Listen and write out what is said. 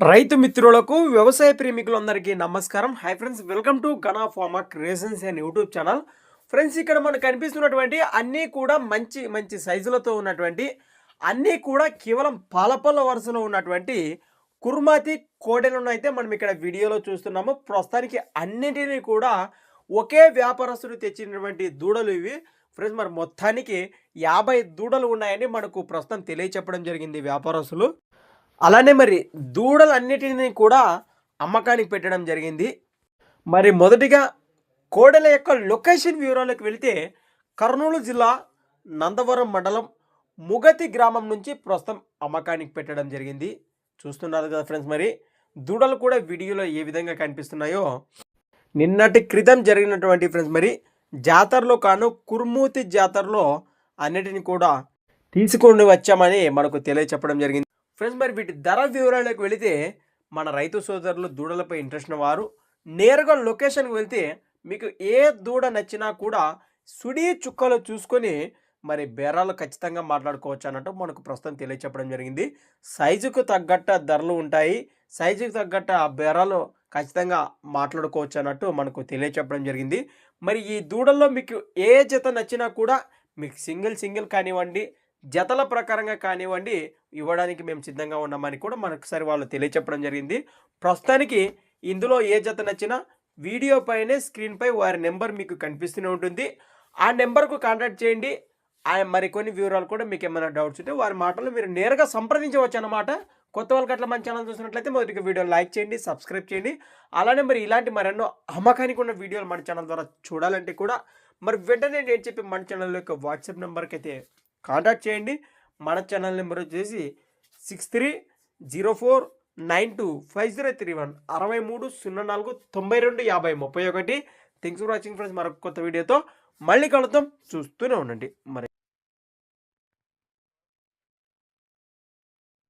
రైతు మిత్రులకు వ్యవసాయ ప్రేమికులందరికీ నమస్కారం. Hi friends welcome to Gana pharma creations and YouTube channel friends ఇక్కడ మనకు కనిపిస్తున్నటువంటి అన్నీ కూడా మంచి మంచి సైజులతో ఉన్నటువంటి అన్నీ కూడా కేవలం పాలపల్ల వరుసలో ఉన్నటువంటి కుర్మాతి కోడెలను అయితే మనం ఇక్కడ వీడియోలో చూస్తున్నాము. ప్రస్తుతానికి అన్నింటినీ కూడా ఒకే వ్యాపారస్తుడు తెచ్చినటువంటి దూడలు ఇవి. ఫ్రెండ్స్ మరి మొత్తానికి యాభై దూడలు ఉన్నాయని మనకు ప్రస్తుతం తెలియచెప్పడం జరిగింది వ్యాపారస్తులు. అలానే మరి దూడలన్నిటిని కూడా అమ్మకానికి పెట్టడం జరిగింది. మరి మొదటిగా కోడెల యొక్క లొకేషన్ వివరాలకు వెళితే కర్నూలు జిల్లా నందవరం మండలం ముగతి గ్రామం నుంచి ప్రస్తుతం అమ్మకానికి పెట్టడం జరిగింది. చూస్తున్నారు కదా ఫ్రెండ్స్ మరి దూడలు కూడా వీడియోలో ఏ విధంగా కనిపిస్తున్నాయో. నిన్నటి క్రితం జరిగినటువంటి ఫ్రెండ్స్ మరి జాతరలో కాను కుర్మూతి జాతరలో అన్నిటిని కూడా తీసుకొని వచ్చామని మనకు తెలియచెప్పడం జరిగింది. ఫ్రెండ్స్ మరి వీటి ధర వివరాలకు వెళితే మన రైతు సోదరులు దూడలపై ఇంట్రెస్ట్ ఉన్న వారు నేరుగా లొకేషన్కి వెళ్తే మీకు ఏ దూడ నచ్చినా కూడా సుడి చుక్కలు చూసుకొని మరి బేరాలు ఖచ్చితంగా మాట్లాడుకోవచ్చు అన్నట్టు మనకు ప్రస్తుతం తెలియచెప్పడం జరిగింది. సైజుకు తగ్గట్ట ధరలు ఉంటాయి. సైజుకు తగ్గట్ట ఆ బేరాలు ఖచ్చితంగా మాట్లాడుకోవచ్చు అన్నట్టు మనకు తెలియచెప్పడం జరిగింది. మరి ఈ దూడల్లో మీకు ఏ జత నచ్చినా కూడా మీకు సింగిల్ సింగిల్ కానివ్వండి జతల ప్రకారంగా కానివ్వండి ఇవ్వడానికి మేము సిద్ధంగా ఉన్నామని కూడా మనఒకసారి వాళ్ళు తెలియచెప్పడం జరిగింది. ప్రస్తుతానికి ఇందులో ఏ జత నచ్చినా వీడియో పైనే స్క్రీన్పై వారి నెంబర్ మీకు కనిపిస్తూనే ఉంటుంది. ఆ నెంబర్కు కాంటాక్ట్ చేయండి. ఆ మరికొన్ని వివరాలు కూడా మీకు ఏమైనా డౌట్స్ ఉంటే వారి మాటలు మీరు నేరుగా సంప్రదించవచ్చు అన్నమాట. కొత్త వాళ్ళకి అట్లా మన ఛానల్ చూసినట్లయితే మొదటిగా వీడియో లైక్ చేయండి సబ్స్క్రైబ్ చేయండి. అలానే మరి ఇలాంటి మరెన్నో అమ్మకానికి ఉన్న వీడియోలు మన ఛానల్ ద్వారా చూడాలంటే కూడా మరి వెంటనే నేను చెప్పి మన ఛానల్ యొక్క వాట్సాప్ నెంబర్కి అయితే కాంటాక్ట్ చేయండి. మన ఛానల్ నెంబర్ వచ్చేసి six three zero four nine two five zero three one అరవై మూడు సున్నా నాలుగు తొంభై రెండు యాభై ముప్పై ఒకటి. థింగ్స్ ఫర్ వాచింగ్ ఫ్రెండ్స్ మరొక కొత్త వీడియోతో మళ్ళీ కలుద్దాం. చూస్తూనే ఉండండి. మరి